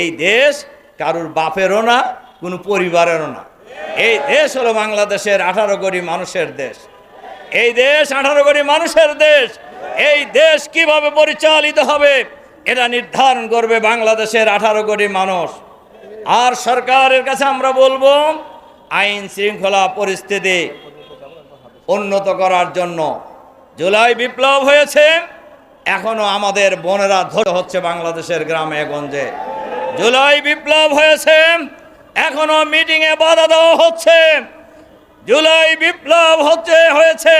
এই দেশ কারুর বাপেরও না, কোনো পরিবারেরও না। এই দেশ হলো বাংলাদেশের আঠারো কোটি মানুষের দেশ। এই দেশ আঠারো কোটি মানুষের দেশ। এই দেশ কীভাবে পরিচালিত হবে, এটা নির্ধারণ করবে বাংলাদেশের আঠারো কোটি মানুষ। আর সরকারের কাছে আমরা বলব, আইন শৃঙ্খলা পরিস্থিতি উন্নত করার জন্য। জুলাই বিপ্লব হয়েছে, এখনও আমাদের বোনেরা ধরে হচ্ছে বাংলাদেশের গ্রামে গঞ্জে। জুলাই বিপ্লব হয়েছে, এখনও মিটিংয়ে বাধা দেওয়া হচ্ছে। জুলাই বিপ্লব হচ্ছে, হয়েছে,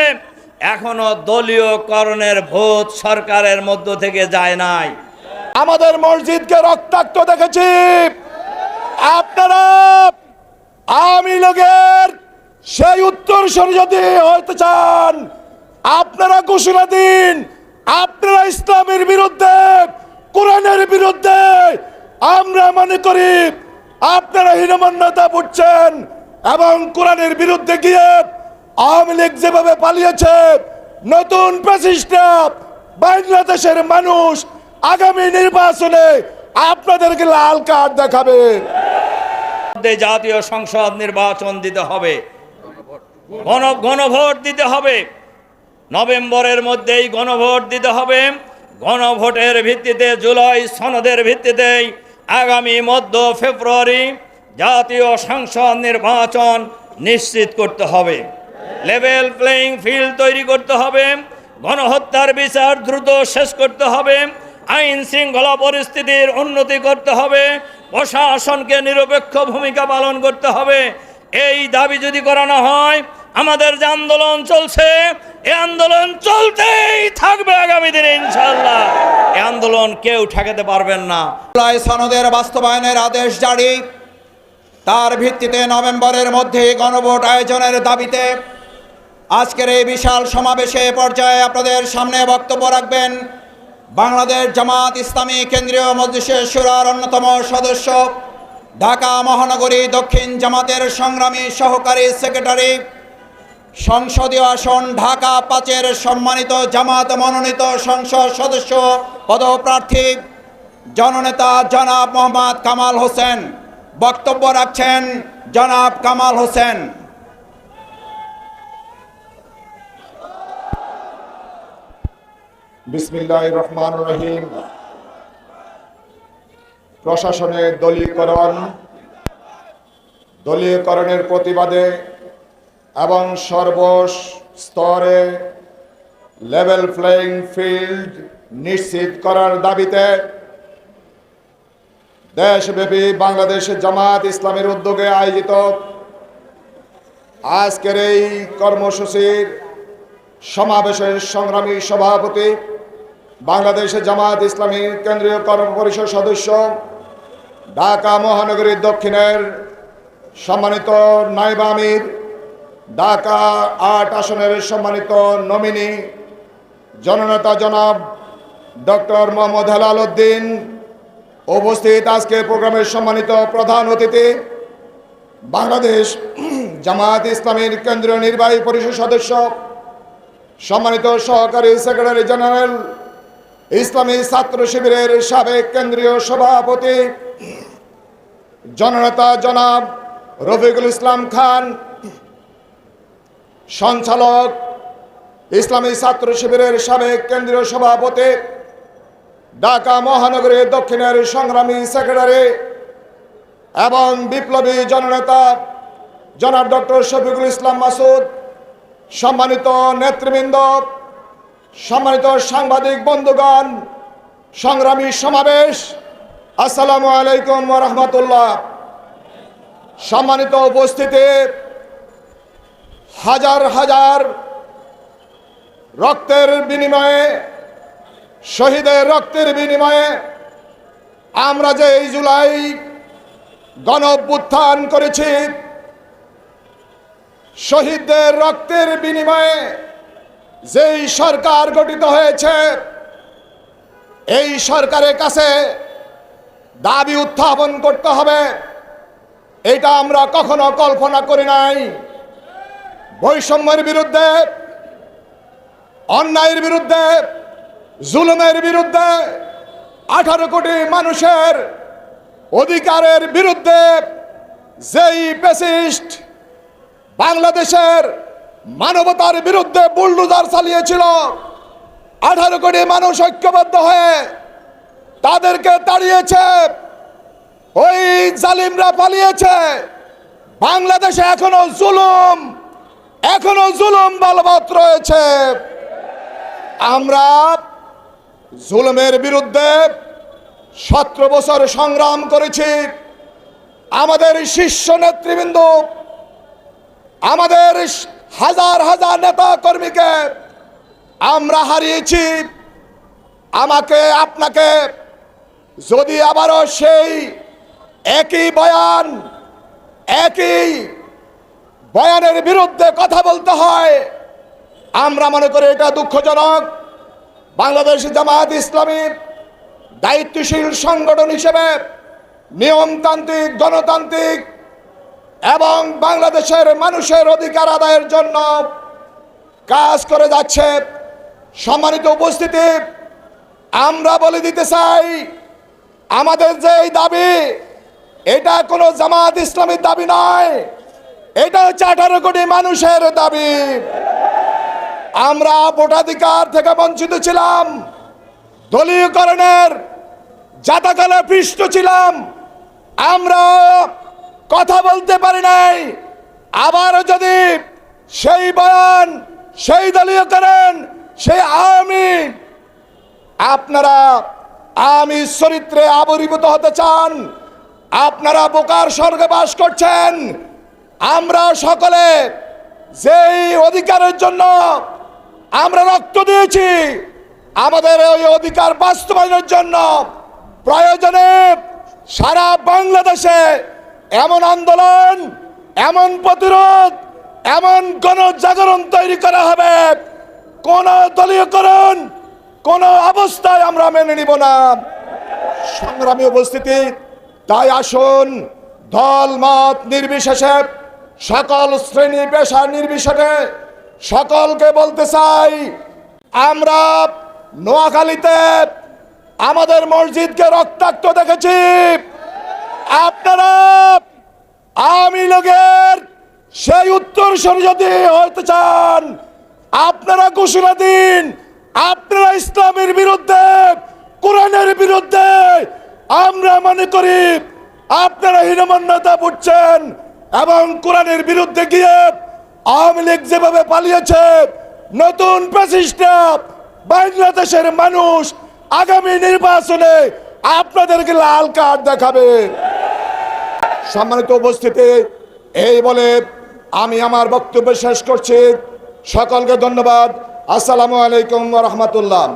এখনও দলীয় করণের ভোট সরকারের মধ্য থেকে যায় নাই। আমাদের মসজিদকে রক্তাক্ত দেখেছি। আপনারা আওয়ামী লীগের সেই উত্তর যদি হইতে চান, আপনারা ঘোষণা দিন, আপনারা ইসলামের বিরুদ্ধে, কোরআনের বিরুদ্ধে আমরা মনে করি আপনারা হীনমন্যতা বুঝছেন এবং কোরআনের বিরুদ্ধে গিয়ে আওয়ামী লীগ যেভাবে পালিয়েছে, নতুন প্রচেষ্টা বাংলাদেশের মানুষ আগামী নির্বাচনে আপনাদেরকে লাল কার্ড দেখাবে। জাতীয় সংসদ নির্বাচন দিতে হবে, গণ, গণভোট দিতে হবে, নভেম্বরের মধ্যেই গণভোট দিতে হবে, গণভোটের ভিত্তিতে, জুলাই সনদের ভিত্তিতেই আগামী মধ্য ফেব্রুয়ারি জাতীয় সংসদ নির্বাচন নিশ্চিত করতে হবে। লেভেল প্লেয়িং ফিল্ড তৈরি করতে হবে। গণহত্যার বিচার দ্রুত শেষ করতে হবে। আইন শৃঙ্খলা পরিস্থিতির উন্নতি করতে হবে। প্রশাসনকে নিরপেক্ষ ভূমিকা পালন করতে হবে। এই দাবি যদি করানো হয় আমাদের যে আন্দোলন চলছে এই আন্দোলন চলতেই থাকবে আগামী দিনে ইনশাল্লাহ এ আন্দোলন কেউ ঠেকাতে পারবেন না। সনদের বাস্তবায়নের আদেশ জারি। তার ভিত্তিতে নভেম্বরের মধ্যে গণভোট আয়োজনের দাবিতে আজকের এই বিশাল সমাবেশে এ পর্যায়ে আপনাদের সামনে বক্তব্য রাখবেন বাংলাদেশ জামাত ইসলামী কেন্দ্রীয় মজলিসের সুরার অন্যতম সদস্য, ঢাকা মহানগরী দক্ষিণ জামাতের সংগ্রামী সহকারী সেক্রেটারি সংসদীয় আসন ঢাকা পাঁচের সম্মানিত জামাত মনোনীত সংসদ সদস্য পদপ্রার্থী জননেতা জনাব মোহাম্মদ কামাল হোসেন। বক্তব্য রাখছেন জনাব কামাল হোসেন। বিসমিল্লাহ রহমান রহিম। প্রশাসনের দলীয়করণ, দলীয়করণের প্রতিবাদে এবং সর্বস্তরে লেভেল প্লেয়িং ফিল্ড নিশ্চিত করার দাবিতে দেশব্যাপী বাংলাদেশ জামাত ইসলামের উদ্যোগে আয়োজিত আজকের এই কর্মসূচির সমাবেশের সংগ্রামী সভাপতি বাংলাদেশ জামাত ইসলামী কেন্দ্রীয় কর্ম পরিষদ সদস্য ঢাকা মহানগরীর দক্ষিণের সম্মানিত নাইব আমির ঢাকা আট আসনের সম্মানিত নমিনি, জননেতা জনাব ডক্টর মোহাম্মদ হেলাল উদ্দিন, উপস্থিত আজকে প্রোগ্রামের সম্মানিত প্রধান অতিথি, বাংলাদেশ জামায়াত ইসলামীর কেন্দ্রীয় নির্বাহী পরিষদ সদস্য, সম্মানিত সহকারী সেক্রেটারি জেনারেল, ইসলামী ছাত্র শিবিরের সাবেক কেন্দ্রীয় সভাপতি, জননেতা জনাব রফিকুল ইসলাম খান সঞ্চালক ইসলামী ছাত্র শিবিরের সাবেক কেন্দ্রীয় সভাপতি, ঢাকা মহানগরীর দক্ষিণের সংগ্রামী সেক্রেটারি এবং বিপ্লবী জননেতা জনাব ডক্টর শফিকুল ইসলাম মাসুদ, সম্মানিত নেতৃবৃন্দ, সম্মানিত সাংবাদিক বন্ধুগণ, সংগ্রামী সমাবেশ, আসসালামু আলাইকুম রহমতুল্লাহ। সম্মানিত উপস্থিতি হাজার হাজার রক্তের বিনিময়ে, শহীদের রক্তের বিনিময়ে আমরা যে এই জুলাই গণভ্যুত্থান করেছি, শহীদদের রক্তের বিনিময়ে যেই সরকার গঠিত হয়েছে, এই সরকারের কাছে দাবি উত্থাপন করতে হবে। এটা আমরা কখনো কল্পনা করি নাই। বৈষম্যের বিরুদ্ধে, অন্যায়ের বিরুদ্ধে, জুলুমের বিরুদ্ধে আঠারো কোটি মানুষের অধিকারের বিরুদ্ধে যেই পেসিস্ট বাংলাদেশের মানবতার বিরুদ্ধে বুলডোজার চালিয়েছিল, আঠারো কোটি মানুষ ঐক্যবদ্ধ হয়ে তাদেরকে তাড়িয়েছে, ওই জালিমরা পালিয়েছে, বাংলাদেশে এখনও জুলুম। এখনও জুলুম বলবৎ রয়েছে। আমরা জুলুমের বিরুদ্ধে সতেরো বছর সংগ্রাম করেছি। আমাদের শীর্ষ নেতৃবৃন্দ, আমাদের হাজার হাজার নেতা কর্মীকে আমরা হারিয়েছি। আমাকে, আপনাকে যদি আবারও সেই একই বয়ান, একই বয়ানের বিরুদ্ধে কথা বলতে হয়। আমরা মনে করি এটা দুঃখজনক। বাংলাদেশ জামায়াত ইসলামী দায়িত্বশীল সংগঠন হিসেবে নিয়মতান্ত্রিক, গণতান্ত্রিক এবং বাংলাদেশের মানুষের অধিকার আদায়ের জন্য কাজ করে যাচ্ছে। সম্মানিত উপস্থিতি, আমরা বলে দিতে চাই, আমাদের যে এই দাবি, এটা কোনো জামাত ইসলামীর দাবি নয়। এটা হচ্ছে আঠারো কোটি মানুষের দাবি। আমরা ভোটাধিকার থেকে বঞ্চিত ছিলাম, দলীয়করণের জাতাকালে পৃষ্ঠ ছিলাম। আমরা কথা বলতে পারি নাই আবারও যদি সেই বয়ান, সেই দলীয়করণ, সেই আমি আপনারা আমি চরিত্রে আবির্ভূত হতে চান, আপনারা বোকার স্বর্গে বাস করছেন আমরা সকলে যেই অধিকারের জন্য আমরা রক্ত দিয়েছি, আমাদের ওই অধিকার বাস্তবায়নের জন্য প্রয়োজনে সারা বাংলাদেশে এমন আন্দোলন, এমন প্রতিরোধ, এমন গণজাগরণ তৈরি করা হবে। কোন দলীয়করণ, কোন অবস্থায় আমরা মেনে নিব না। সংগ্রামী উপস্থিতি, তাই আসুন, দল মত নির্বিশেষে সকল শ্রেণি পেশা নির্বিশেষে সকলকে বলতে চাই, আমরা নোয়াখালীতে আমাদের মসজিদকে রক্তাক্ত দেখেছি। আপনারা আওয়ামী লীগের সেই উত্তর যদি হতে চান, আপনারা ঘোষণা দিন, আপনারা ইসলামের বিরুদ্ধে, কোরআনের বিরুদ্ধে আমরা মনে করি আপনারা হীনমন্যতা বুঝছেন। এবং কোরআনের বিরুদ্ধে গিয়ে আওয়ামী লীগ যেভাবে পালিয়েছে, নতুন বাংলাদেশের মানুষ আগামী নির্বাচনে আপনাদেরকে লাল কার্ড দেখাবে। সম্মানিত উপস্থিতি, এই বলে আমি আমার বক্তব্য শেষ করছি। সকলকে ধন্যবাদ। আসসালামু আলাইকুম রহমতুল্লাহ।